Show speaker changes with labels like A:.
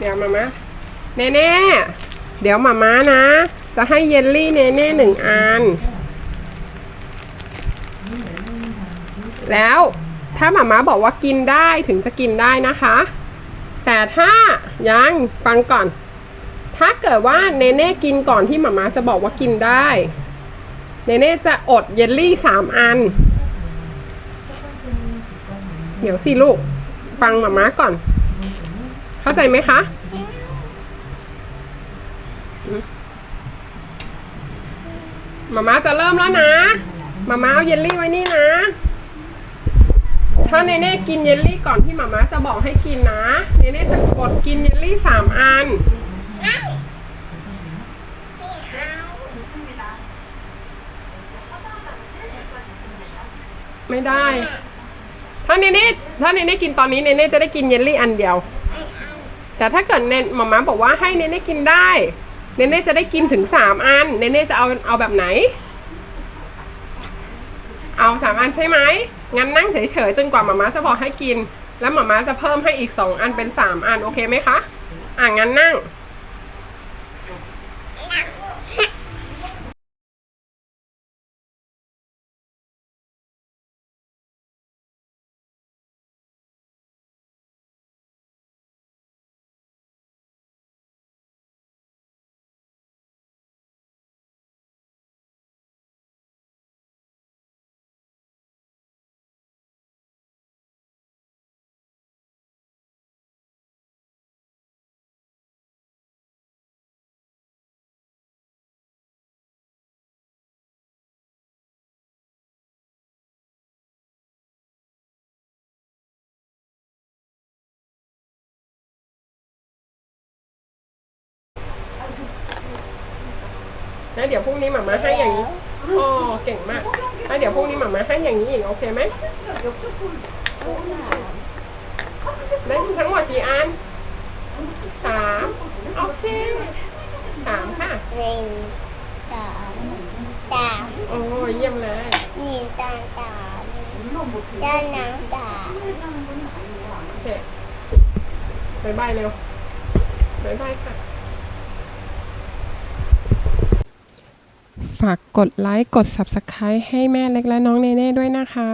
A: เดี๋ยวมามาเน่เน่เดี๋ยวมามานะ จะให้เยลลี่เน่เน่หนึ่งอัน แล้วถ้าหมาม้าบอกว่ากินได้ถึงจะกินได้นะคะ แต่ถ้ายังฟังก่อน ถ้าเกิดว่าเนเน่กินก่อนที่หมาม้าจะบอกว่ากินได้ เนเน่จะอดเยลลี่สามอัน เดี๋ยวสิลูก ฟังหมาม้าก่อน เข้าใจไหมคะมาม้าจะเริ่มแล้วนะหมาม้าเอาเยลลี่ไว้นี่นะ ถ้าเนเน่กินเยลลี่ก่อนที่หมาม้าจะบอกให้กินนะ เนเน่จะกดกินเยลลี่สามอันไม่ได้ ถ้าเนเน่ถ้าเนเน่กินตอนนี้เนเน่จะได้กินเยลลี่อันเดียว แต่ถ้าเกิดเนหมาม้าบอกว่าให้เนเน่กินได้ เนเน่จะได้กินถึงสามอัน เนเน่จะเอาเอาแบบไหน เอาสามอันใช่ไหมงั้นนั่งเฉยๆจนกว่าหมาม้าจะบอกให้กิน แล้วหมาม้าจะเพิ่มให้อีกสองอันเป็นสามอันโอเคไหมคะ อะงั้นนั่ง แล้วเดี๋ยวพรุ่งนี้หมาม้าให้อย่างนี้อ๋อเก่งมาก แล้วเดี๋ยวพรุ่งนี้หมาม้าให้อย่างนี้อีกโอเคไหมได้ทั้งหมดกี่อันสามโอเคสามค่ะ
B: หนึ่งสองสาม
A: โอ้ยเยี่ยมเลย
B: หนึ่งตอนสามด้านน้ำสาม
A: โอเคบายบายเร็วบายบายค่ะ ฝากกดไลค์ กด Subscribe ให้แม่เล็กและน้องเนเน่ด้วยนะคะ